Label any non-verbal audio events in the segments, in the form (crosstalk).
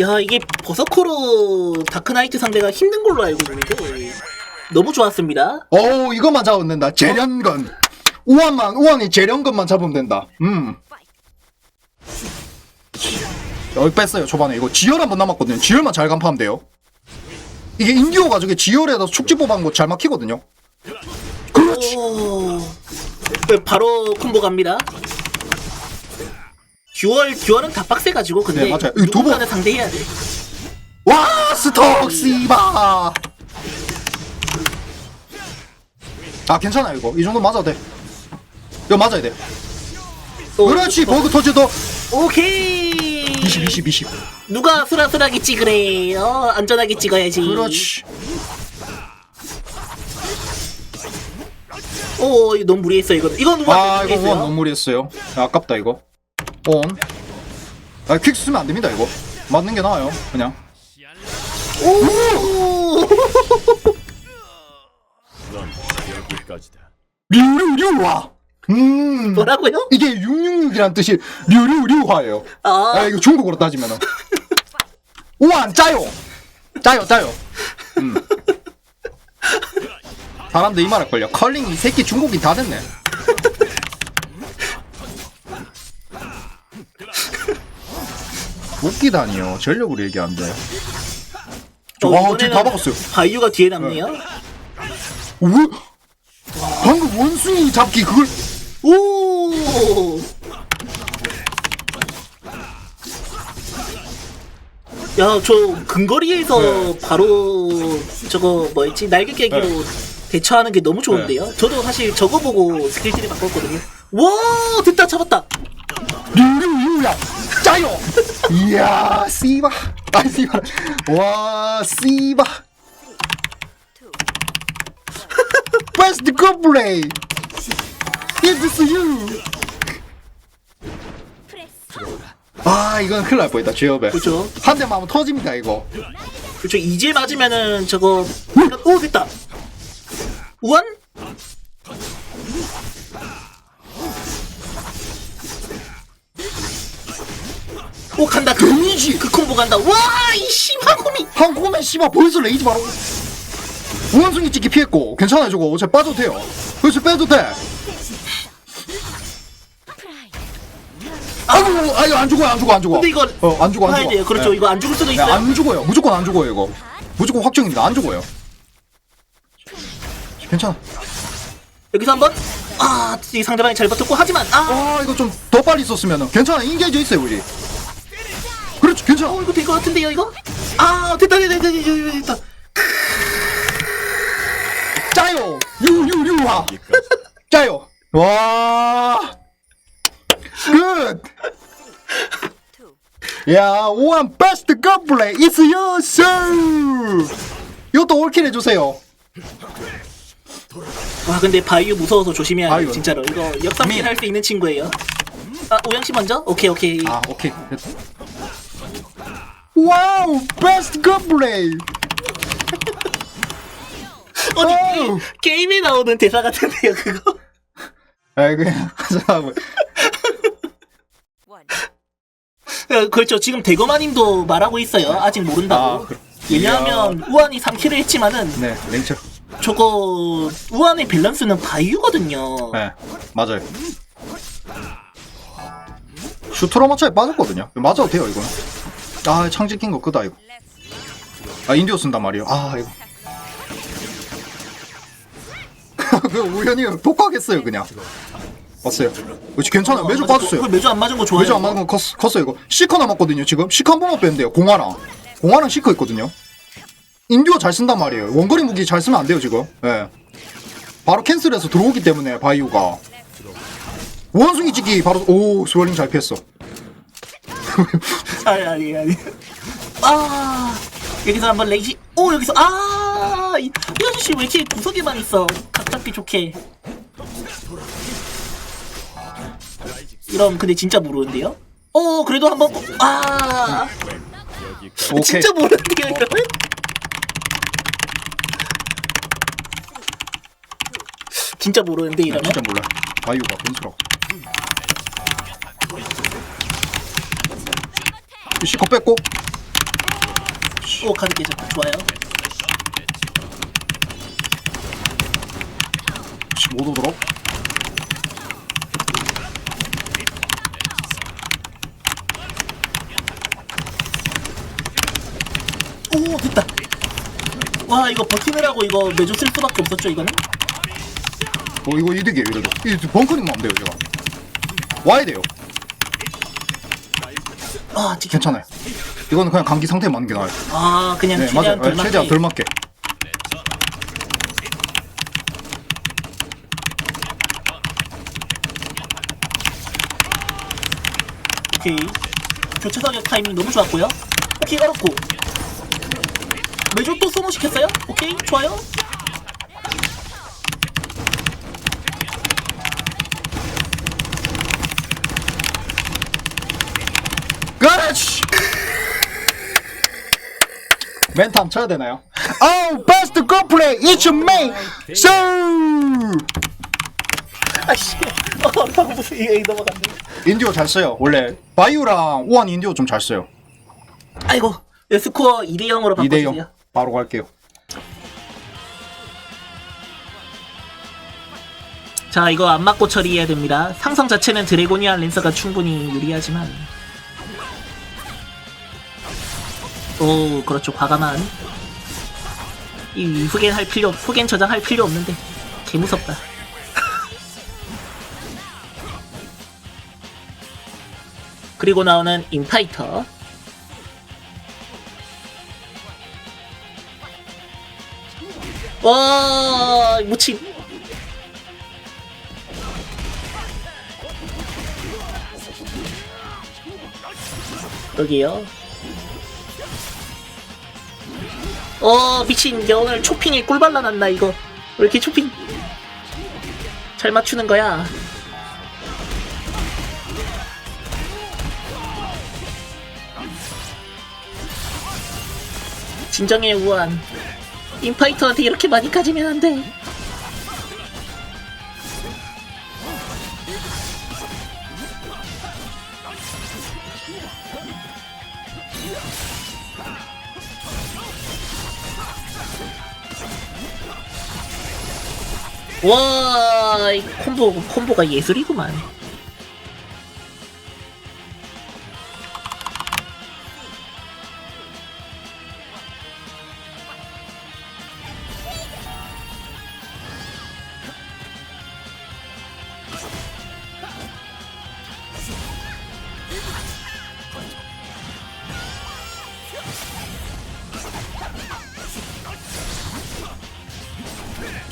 야 이게 버서커로 다크나이트 상대가 힘든 걸로 알고 있는데 너무 좋았습니다. 어우 이것만 잡으면 된다. 재련건. 우한만 우한이 재련건만 잡으면 된다. 음. 여기 뺐어요 초반에. 이거 지열 한번 남았거든요. 지열만 잘 간파하면 돼요. 이게 인디오 가족에 지열에다 축지 뽑아놓은 거잘 막히거든요. 그렇지. 오. 네, 바로 콤보 갑니다. 듀얼 듀얼은 다 빡세가지고 근데 네, 맞아요. 이거 두 번- 누군가는 상대해야 돼. 와 스톡 씨바 아 괜찮아 이거 이 정도 맞아도 돼 이거 맞아야 돼 또- 그렇지 또- 버그 터져도 오케이. 20 20 20 누가 수라수라하게 찍으래. 어 안전하게 찍어야지. 그렇지 오 이거 너무 무리했어 이거. 이건 누가 아 이거 무리했어요. 원 너무 무리했어요 야, 아깝다 이거 온 아 퀵 쓰면 안 됩니다 이거. 맞는 게 나아요 그냥. 오. 여기까지다. 류류류화. 음. 뭐라고요? 이게 666이란 뜻이 류류류화예요. 아, 아 이거 중국어로 따지면은. 우안 짜요. 짜요 짜요. 음. 사람들 이 말 할걸요? 컬링 이 새끼 중국인 다 됐네 웃기다니요 전력으로 얘기하는데 어, 와 이번에는 지금 다 박았어요 바이유가 뒤에 남네요. 왜? 방금 원숭이 잡기 그걸 오. 야, 저 근거리에서 네. 바로 저거 뭐였지 날개 깨기로 네. 대처하는 게 너무 좋은데요. 저도 사실 저거 보고 스킬들이 바꿨거든요. 와, 됐다 잡았다. 류류유야 짜요 이야 씨바 아 씨바 와 씨바 good play It's you 아 이건 큰일 날 뻔했다 제협에 그렇죠. 한 대만 하면 터집니다 이거 그렇죠. 이제 맞으면은 저거 오 됐다. 우원? 오 간다. 그, 데미지. 그 콤보 간다. 와, 이씨 화콤이. 한코맨 씨바 벌써 레이지 바로 원숭이 찍기 피했고 괜찮아요 저거. 어차피 빠져도 돼요. 그래서 빼도 돼. 아이고 아이고 안 죽어요 안 죽어 안 죽어 근데 이거 어안 죽어 안 죽어 돼요. 그렇죠. 네. 이거 안 죽을 수도 네, 있어요. 안 죽어요. 무조건 안 죽어요 이거. 무조건 확정입니다. 안 죽어요. 괜찮아. 여기서 한번. 아, 이 상대방이 잘 버텼고 하지만 아, 아 이거 좀 더 빨리 썼으면 괜찮아. 인게이저 있어요 우리 괜찮아 어, 이거 될것 같은데요, 이거? 아, 됐다, 됐다, 됐다, 됐다, 됐다. 짜요 유유유화 (laughs) 짜요 와 굿. 야, one best gunplay is yours. 이것도 올킬 해주세요. 와, 근데 바이유 무서워서 조심해야 바이유. 진짜로. 이거 역삼킬 민. 할수 있는 친구예요. 아, 오영 씨 먼저? 오케이, 오케이. 아, 오케이. 와우, best gunplay. 어디 어우. 게, 게임에 나오는 대사 같은데요, 그거? 아, 그냥 (laughs) 하자고. 야, 그렇죠. 지금 대거마님도 말하고 있어요. 아직 모른다고. 아, 그렇- 왜냐하면 우한이 3킬을 했지만은 네, 랭처. 저거 우한의 밸런스는 바이유거든요. 네, 맞아요. 슈트로 맞춰에 빠졌거든요. 맞아도 돼요, 이거는. 아, 창 찍힌 거 끄다, 이거. 아, 인디오 쓴단 말이에요. 아, 이거. (laughs) 그 우연히 독하겠어요, 그냥. 왔어요. 그렇지, 괜찮아요. 매주 빠졌어요. 그걸 매주 안 맞은 거 좋아요. 매주 안 맞은 건 컸, 컸어요, 이거. 시커 남았거든요, 지금. 시커 한 번만 빼면 돼요, 공화랑. 공화랑 시커 있거든요. 인디오 잘 쓴단 말이에요. 원거리 무기 잘 쓰면 안 돼요, 지금. 예. 바로 캔슬해서 들어오기 때문에, 바이오가. 원숭이 찍기 바로, 오, 스월링 잘 피했어. (laughs) 아니 아니 아니. 아 여기서 한번 레이시. 오 여기서 아이 이 아저씨 왜 이렇게 구석에만 있어? 각 잡기 좋게. 이럼 근데 진짜 모르는데요? 어 그래도 한번 아 오케이. 진짜 모르는데요 이러면? 진짜 모르는데 네, 이러면? 진짜 몰라. 바이오가 변수라고. 시커 뺐고. 오 카드 깨져 좋아요 못 오도록. 오 됐다 와 이거 버티느라고 이거 매주 쓸 수밖에 없었죠 이거는 어 이거 이득이에요 이래도. 이 벙커링만 하면 돼요 제가. 와야 돼요. 아 찍혔 괜찮아요. 이거는 그냥 감기 상태에 맞는 게 나아요. 아 그냥 네 맞아요. 최대한 덜 네, 최대한 맞게 덜 맞게. 오케이 교체 사격 타이밍 너무 좋았고요 오케이 어렵고 매주 또 소모시켰어요? 오케이 좋아요 멘트 한번 쳐야 되나요? (laughs) Oh, best go play, it's me. So. 아씨 어 방금 무슨 이게 넘어갔네 인디오 잘 써요. 원래 바이오랑 우한 인디오 좀 잘 써요. 아이고 네, 스코어 2대 0으로 2대 바꿔주세요 0. 바로 갈게요. 자 이거 안 맞고 처리해야 됩니다 상성 자체는 드래고니아 랜서가 충분히 유리하지만 오 그렇죠. 과감한 이 후겐 할 필요 후겐 저장할 필요 없는데 개 무섭다. (laughs) 그리고 나오는 인파이터. 와 무침. 여기요. 어 미친. 야 오늘 초핑에 꿀 발라놨나 이거. 왜 이렇게 초핑 잘 맞추는 거야? 진정해 우한. 인파이터한테 이렇게 많이 가지면 안돼 와, 이 콤보, 콤보가 예술이구만.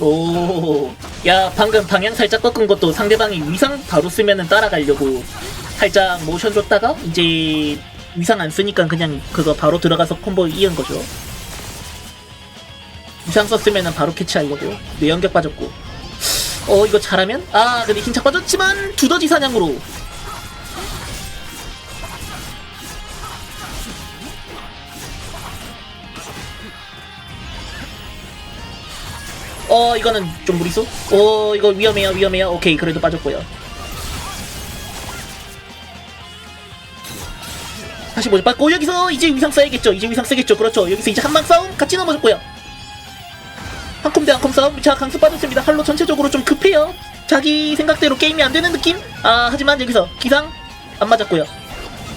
오, 야 방금 방향 살짝 꺾은 것도 상대방이 위상 바로 쓰면은 따라가려고 살짝 모션 줬다가 이제 위상 안 쓰니까 그냥 그거 바로 들어가서 콤보 이은 거죠. 위상 썼으면은 바로 캐치하려고 뇌연격 빠졌고. 어 이거 잘하면? 아 근데 흰착 빠졌지만 두더지 사냥으로 어 이거는 좀 무리수? 어 이거 위험해요 위험해요. 오케이 그래도 빠졌고요. 다시 뭐죠 빠고 여기서 이제 위상 써야겠죠. 이제 위상 쓰겠죠. 그렇죠. 여기서 이제 한방 싸움 같이 넘어졌고요. 한콤 대 한콤 싸움. 자 강수 빠졌습니다. 할로 전체적으로 좀 급해요. 자기 생각대로 게임이 안 되는 느낌? 아 하지만 여기서 기상 안 맞았고요.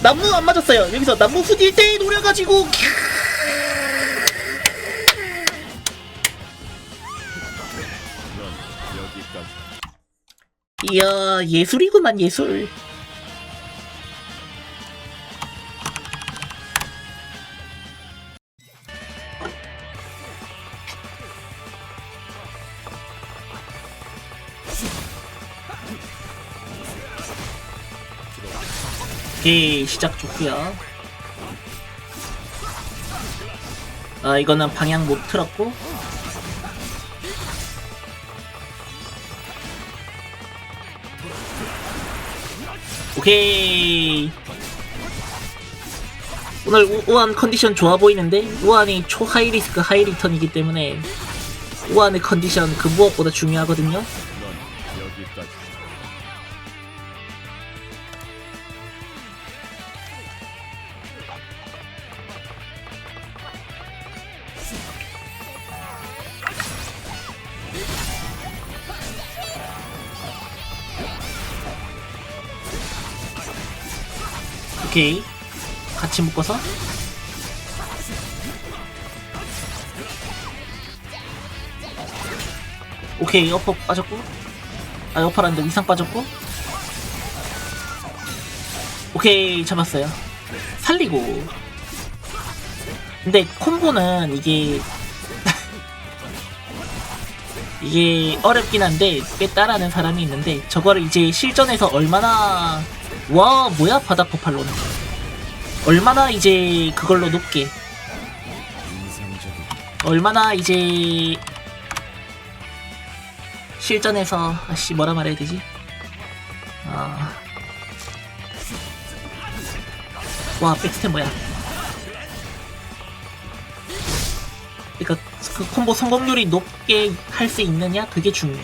나무 안 맞았어요. 여기서 나무 후딜 때 노려가지고 넌 이야 예술이구만 예술. 오케이 시작 좋구요. 아 이거는 방향 못 틀었고 오케이. 오늘 우, 우한 컨디션 좋아 보이는데 우한이 초 하이 리스크 하이 리턴이기 때문에 우한의 컨디션 그 무엇보다 중요하거든요. 오케이. 같이 묶어서. 오케이, 어퍼 빠졌고. 아, 어퍼란데 위상 빠졌고. 오케이, 잡았어요. 살리고. 근데 콤보는 이게 (laughs) 이게 어렵긴 한데 꽤 따라하는 사람이 있는데 저거를 이제 실전에서 얼마나 와 뭐야 바닥 포팔로는 얼마나 이제 그걸로 높게. 얼마나 이제 실전에서 아씨 뭐라 말해야 되지? 아. 와 백스텝 뭐야? 그러니까 그 콤보 성공률이 높게 할 수 있느냐? 그게 중요해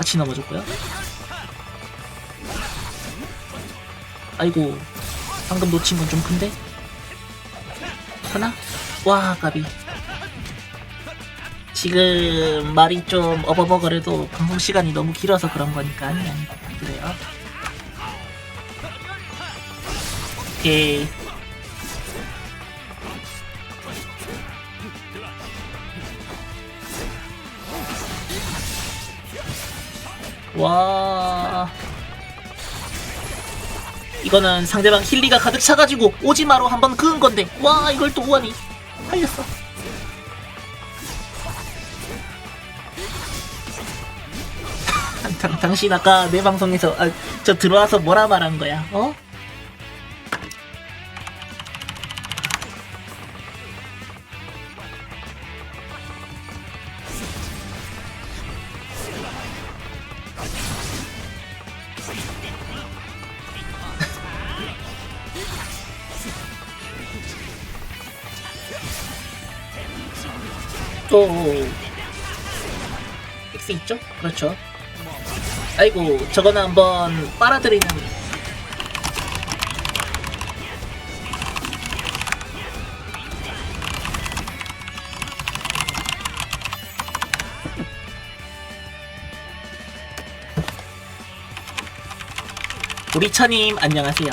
같이 넘어졌고요. 아이고 방금 놓친 건 좀 큰데? 하나? 와 까비. 지금 말이 좀 어버버거려도 방송 시간이 너무 길어서 그런 거니까 아니 아니 그래요. 오케이 와. 이거는 상대방 힐리가 가득 차가지고 오지마로 한번 그은 건데. 와 이걸 또 우한이 살렸어. (laughs) 당, 당신 아까 내 방송에서 아, 저 들어와서 뭐라 말한 거야? 어? 또 X 있죠? 그렇죠. 아이고 저거는 한번 빨아들이는. 우리 차님 안녕하세요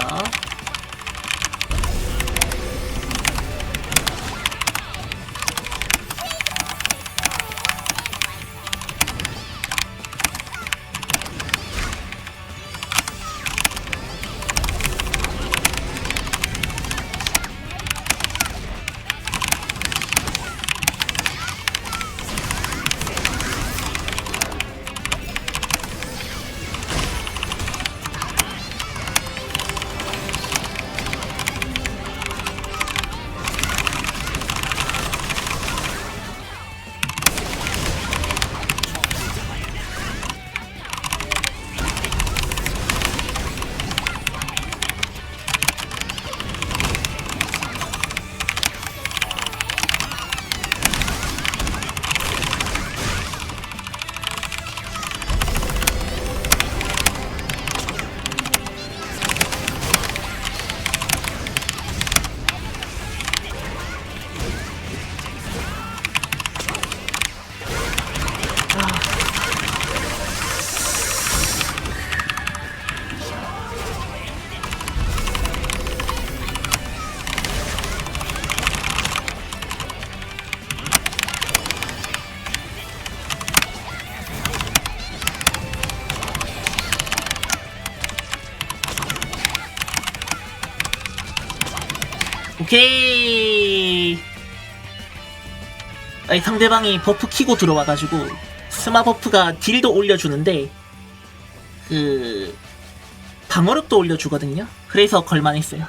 오케이. 상대방이 버프 키고 들어와가지고 스마 버프가 딜도 올려주는데 그 방어력도 올려주거든요. 그래서 걸만했어요.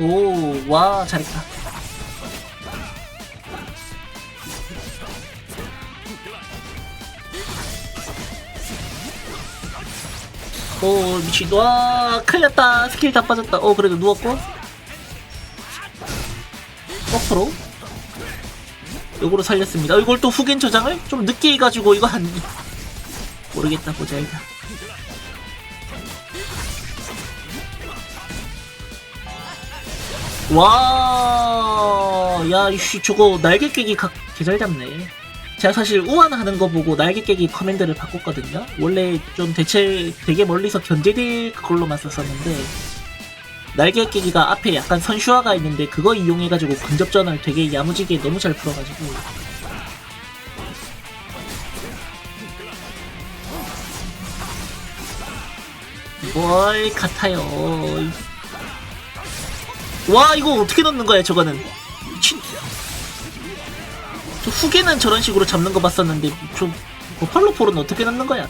오, 와, 잘했다. 오, 미친. 와, 큰일 났다. 스킬 다 빠졌다. 어, 그래도 누웠고. 거꾸로. 요거로 살렸습니다. 어, 이걸 또 후겐 저장을 좀 늦게 해가지고, 이거 한, 모르겠다, 보자, 일단. 와, 야, 이씨, 저거 날개 깨기 각, 개잘 잡네. 제가 사실 우한 하는 거 보고 날개 깨기 커맨드를 바꿨거든요. 원래 좀 대체 되게 멀리서 견제될 그걸로만 썼었는데, 날개 깨기가 앞에 약간 선슈화가 있는데, 그거 이용해가지고 근접전을 되게 야무지게 너무 잘 풀어가지고. 뭘 같아요. 와 이거 어떻게 넣는 거야 저거는? 미친. 저 후계는 저런 식으로 잡는 거 봤었는데 저 버팔로 폴은 어떻게 넣는 거야?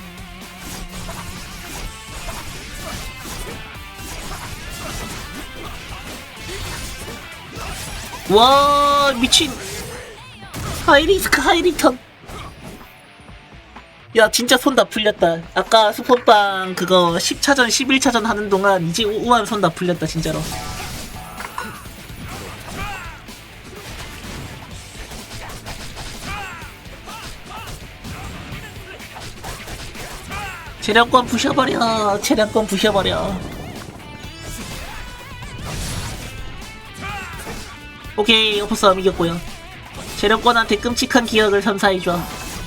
와 미친. 하이리스크 하이리턴. 야 진짜 손 다 풀렸다. 아까 스폰빵 그거 10차전 11차전 하는 동안 이제 우- 우한 손 다 풀렸다 진짜로 재량권 부셔버려. 재량권 부셔버려. 오케이 오퍼 싸움 이겼고요. 재량권한테 끔찍한 기억을 선사해줘.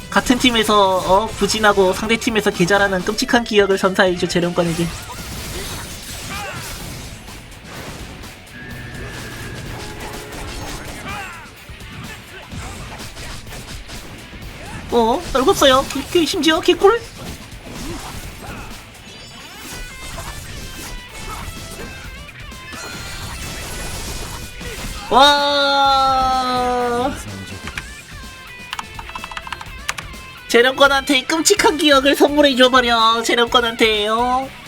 같은 팀에서 어 부진하고 상대 팀에서 개잘하는 끔찍한 기억을 선사해줘 재량권에게. 어? 떨궜어요? 심지어 개꿀 와. 재령권한테 이 끔찍한 기억을 선물해 줘버려 재령권한테요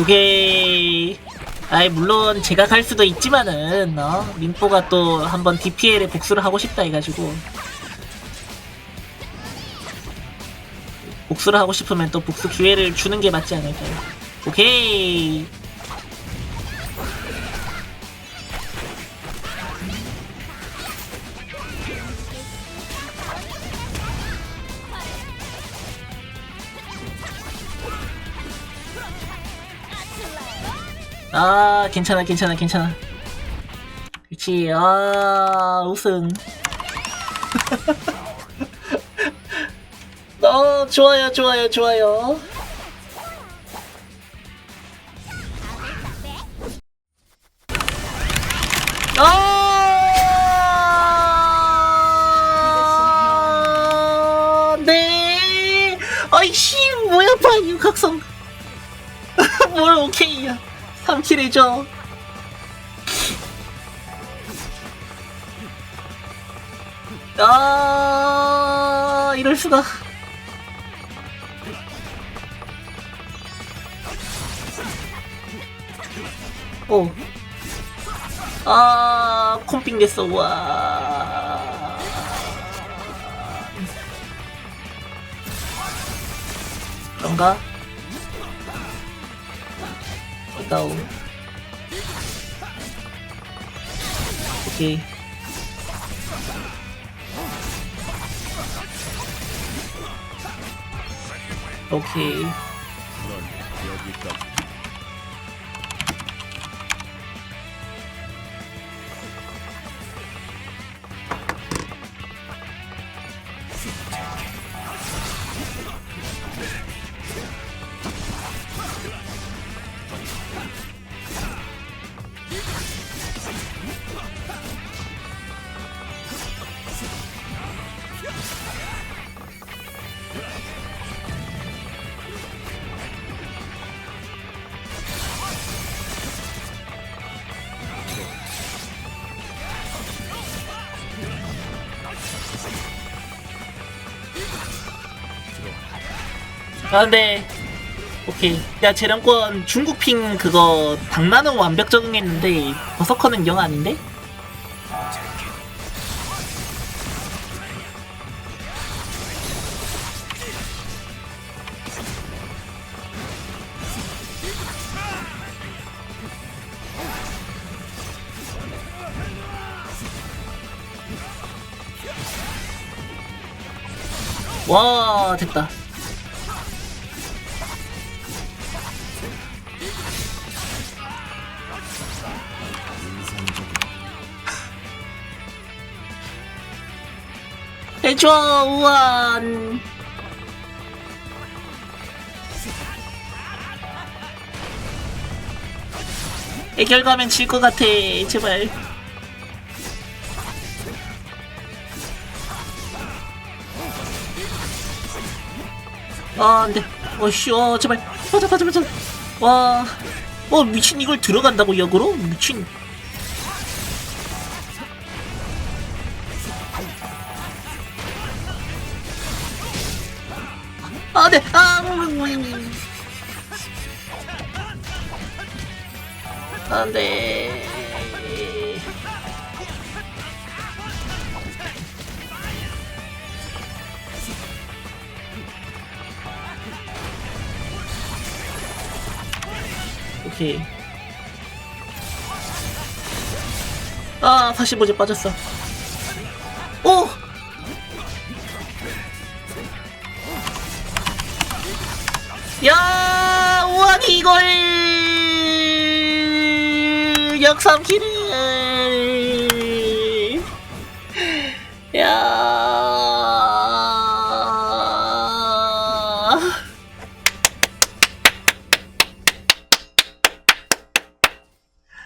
오케이 아이 물론 제가 갈 수도 있지만은 어 민포가 또 한번 DPL에 복수를 하고 싶다 해가지고. 복수를 하고 싶으면 또 복수 기회를 주는 게 맞지 않을까요? 오케이 아 괜찮아 괜찮아 괜찮아 그치 아 우승 (laughs) 어 좋아요 좋아요 좋아요 아, 네. 아이씨, 뭐야, 파이유 각성. (laughs) 뭘 오케이야. 3킬 해줘. 아, 이럴 수가. 오. 아, 콤핑 됐어, 와. 그런가? 다운. 오 여기까지. 아 근데 오케이 야 재량권 중국 핑 그거 당나는 완벽 적응했는데 버서커는 영 아닌데? 와 됐다 해줘 우한. 해결 가면 질 것 같아 제발. 아 안돼 어씨 어 제발. 맞아 맞아 맞아 와어 미친 이걸 들어간다고 역으로? 미친 아, 네. 아. 안 돼. 오케이. 아, 45제 빠졌어. 역삼키를